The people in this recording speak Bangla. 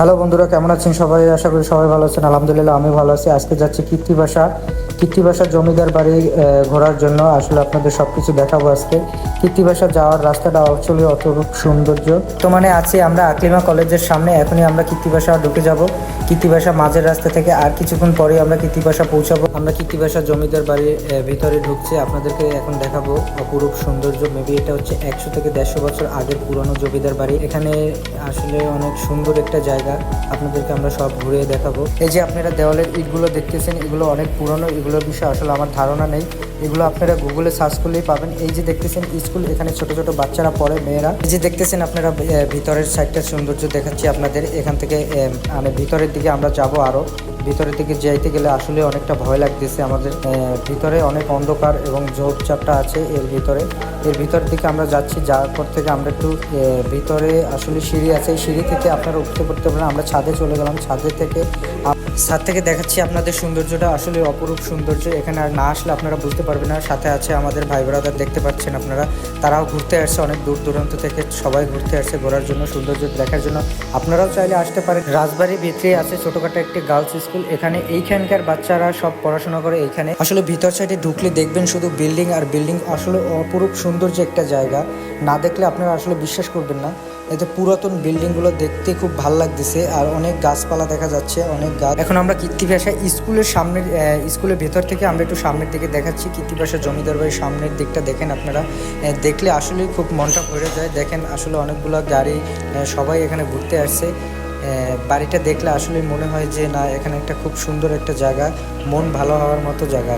হ্যালো বন্ধুরা, কেমন আছেন সবাই? আশা করি সবাই ভালো আছেন। আলহামদুলিল্লাহ, আমি ভালো আছি। আজকে যাচ্ছি কীর্তিবাসা কীর্তিবাসা জমিদার বাড়ি ঘোরার জন্য। আসলে আপনাদের সব কিছু দেখাবো আজকে। কীর্তিবাসা যাওয়ার রাস্তাটা অ্যাকচুয়ালি অতরূপ সৌন্দর্য। তো মানে আছি আমরা আকলিমা কলেজের সামনে। এখনই আমরা কীর্তিবাসা ঢুকে যাব। কীর্তিবাসা মাঝের রাস্তা থেকে আর কিছুক্ষণ পরে আমরা কীর্তিবাসা পৌঁছাবো। আমরা কীর্তিবাসা জমিদার বাড়ির ভিতরে ঢুকছি। আপনাদেরকে এখন দেখাবো অপরূপ সৌন্দর্য। মেবি এটা হচ্ছে একশো থেকে দেড়শো বছর আগের পুরনো জমিদার বাড়ি। এখানে আসলে অনেক সুন্দর একটা জায়গা। আপনাদেরকে আমরা সব ঘুরিয়ে দেখাবো। এই যে আপনারা দেওয়ালের ইটগুলো দেখতেছেন, এগুলো অনেক পুরনো। এগুলোর বিষয়ে আসলে আমার ধারণা নেই। এগুলো আপনারা গুগলে সার্চ করলেই পাবেন। এই যে দেখতেছেন স্কুল এখানে ছোট ছোট বাচ্চারা পড়ে, মেয়েরা। এই যে দেখতেছেন আপনারা ভিতরের সাইডটা সৌন্দর্য দেখাচ্ছি আপনাদের। এখান থেকে আমি ভিতরের দিকে আমরা যাব আরও। ভিতরের দিকে যাইতে গেলে আসলে অনেকটা ভয় লাগতেছে আমাদের ভিতরে অনেক অন্ধকার এবং ঝোপচাপটা আছে এর ভিতরে। এর ভিতর দিকে আমরা যাচ্ছি, যাওয়ার পর থেকে আমরা একটু ভিতরে আসলে সিঁড়ি আছে সিঁড়ি থেকে আপনারা উঠতে পড়তে পারেন আমরা ছাদে চলে গেলাম, ছাদে থেকে ছাদ থেকে দেখাচ্ছি আপনাদের সৌন্দর্যটা, আসলে অপরূপ সৌন্দর্য, এখানে আর না আসলে আপনারা বুঝতে পারবেন না, সাথে আছে আমাদের ভাই ব্রাদার, দেখতে পাচ্ছেন আপনারা, তারাও ঘুরতে আসছে, অনেক দূর দূরান্ত থেকে সবাই ঘুরতে আসছে ঘোরার জন্য, সৌন্দর্য দেখার জন্য। আপনারাও চাইলে আসতে পারেন, রাজবাড়ির ভিতরে আছে ছোটখাটো একটি গার্লস স্কুল এখানে এইখানকার বাচ্চারা সব পড়াশোনা করে এইখানে। আসলে ভিতর সাইডে ঢুকলে দেখবেন শুধু বিল্ডিং আর বিল্ডিং আসলে অপরূপ সৌন্দর্য একটা জায়গা। না দেখলে আপনারা আসলে বিশ্বাস করবেন না। এতে পুরাতন বিল্ডিংগুলো দেখতে খুব ভালো লাগতেছে আর অনেক গাছপালা দেখা যাচ্ছে, অনেক গাছ। এখন আমরা কীর্তিভাষা স্কুলের সামনের স্কুলের ভেতর থেকে আমরা একটু সামনের দিকে দেখাচ্ছি। কীর্তিভাষা জমিদার বাড়ির সামনের দিকটা দেখেন আপনারা। দেখলে আসলেই খুব মনটা ভরে যায়। দেখেন আসলে অনেকগুলো গাড়ি সবাই এখানে ঘুরতে আসছে। বাড়িটা দেখলে আসলে মনে হয় যে, না, এখানে একটা খুব সুন্দর একটা জায়গা, মন ভালো হওয়ার মতো জায়গা।